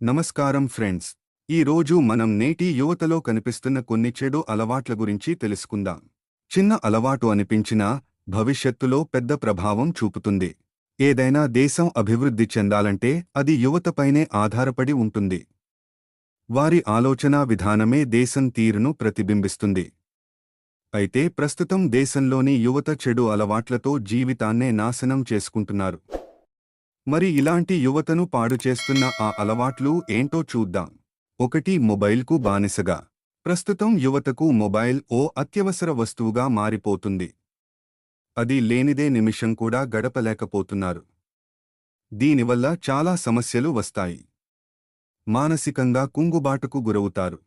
నమస్కారం ఫ్రెండ్స్. ఈ రోజు మనం నేటి యువతలో కనిపిస్తున్న కొన్ని చెడు అలవాట్ల గురించి తెలుసుకుందాం. చిన్న అలవాటు అనిపించినా భవిష్యత్తులో పెద్ద ప్రభావం చూపుతుంది. ఏదైనా దేశం అభివృద్ధి చెందాలంటే అది యువతపైనే ఆధారపడి ఉంటుంది. వారి ఆలోచనా విధానమే దేశం తీరును ప్రతిబింబిస్తుంది. అయితే ప్రస్తుతం దేశంలోని యువత చెడు అలవాట్లతో జీవితాన్నే నాశనం చేసుకుంటున్నారు. మరి ఇలాంటి యువతను పాడు చేస్తున్న ఆ అలవాట్లు ఏంటో చూద్దాం. ఒకటి మొబైల్కు బానిసగా. ప్రస్తుతం యువతకు మొబైల్ ఓ అత్యవసర వస్తువుగా మారిపోతుంది. అది లేనిదే నిమిషం కూడా గడపలేకపోతున్నారు. దీనివల్ల చాలా సమస్యలు వస్తాయి. మానసికంగా కుంగుబాటుకు గురవుతారు.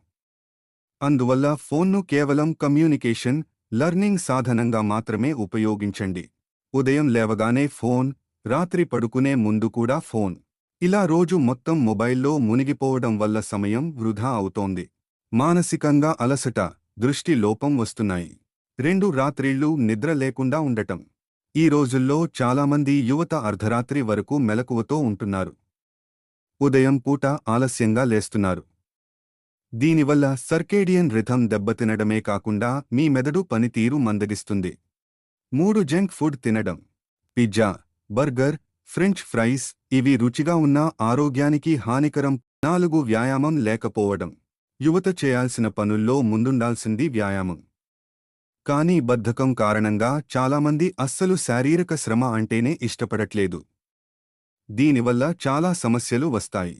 అందువల్ల ఫోన్ను కేవలం కమ్యూనికేషన్ లర్నింగ్ సాధనంగా మాత్రమే ఉపయోగించండి. ఉదయం లేవగానే ఫోన్ రాత్రి పడుకునే ముందు కూడా ఫోన్. ఇలా రోజు మొత్తం మొబైల్లో మునిగిపోవడం వల్ల సమయం వృధా అవుతోంది. మానసికంగా అలసట దృష్టి లోపం వస్తున్నాయి. రెండు రాత్రిళ్ళు నిద్ర లేకుండా ఉండటం. ఈ రోజుల్లో చాలామంది యువత అర్ధరాత్రి వరకు మెలకువతో ఉంటున్నారు. ఉదయం పూట ఆలస్యంగా లేస్తున్నారు. దీనివల్ల సర్కేడియన్ రిథం దెబ్బతినడమే కాకుండా మీ మెదడు పనితీరు మందగిస్తుంది. మూడు జంక్ ఫుడ్ తినడం. పిజ్జా బర్గర్ ఫ్రెంచ్ ఫ్రైస్ ఇవి రుచిగా ఉన్నా ఆరోగ్యానికి హానికరం. నాలుగు వ్యాయామం లేకపోవడం. యువత చేయాల్సిన పనుల్లో ముందుండాల్సింది వ్యాయామం. కానీ బద్ధకం కారణంగా చాలామంది అస్సలు శారీరక శ్రమ అంటేనే ఇష్టపడట్లేదు. దీనివల్ల చాలా సమస్యలు వస్తాయి.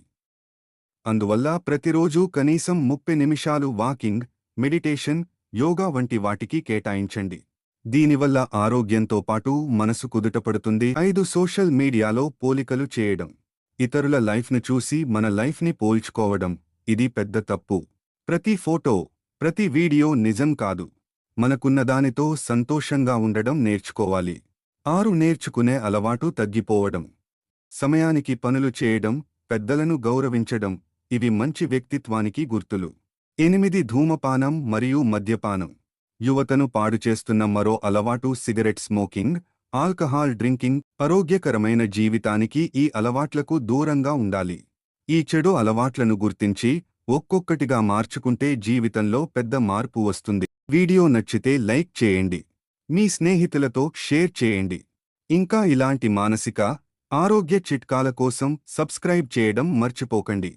అందువల్ల ప్రతిరోజూ కనీసం ముప్పై నిమిషాలు వాకింగ్ మెడిటేషన్ యోగా వంటి వాటికి కేటాయించండి. దీనివల్ల ఆరోగ్యంతో పాటు మనసు కుదుటపడుతుంది. ఐదు సోషల్ మీడియాలో పోలికలు చేయడం. ఇతరుల లైఫ్ను చూసి మన లైఫ్ని పోల్చుకోవడం. ఇది పెద్ద తప్పు. ప్రతి ఫోటో ప్రతి వీడియో నిజం కాదు. మనకున్నదానితో సంతోషంగా ఉండడం నేర్చుకోవాలి. ఆరు నేర్చుకునే అలవాటు తగ్గిపోవడం. సమయానికి పనులు చేయడం పెద్దలను గౌరవించడం ఇవి మంచి వ్యక్తిత్వానికి గుర్తులు. ఎనిమిది ధూమపానం మరియు మద్యపానం. యువతను పాడు చేస్తున్న మరో అలవాటు సిగరెట్ స్మోకింగ్ ఆల్కహాల్ డ్రింకింగ్ ఆరోగ్యకరమైన జీవితానికి ఈ అలవాట్లకు దూరంగా ఉండాలి. ఈ చెడు అలవాట్లను గుర్తించి ఒక్కొక్కటిగా మార్చుకుంటే జీవితంలో పెద్ద మార్పు వస్తుంది. వీడియో నచ్చితే లైక్ చేయండి. మీ స్నేహితులతో షేర్ చేయండి. ఇంకా ఇలాంటి మానసిక ఆరోగ్య చిట్కాల కోసం సబ్స్క్రైబ్ చేయడం మర్చిపోకండి.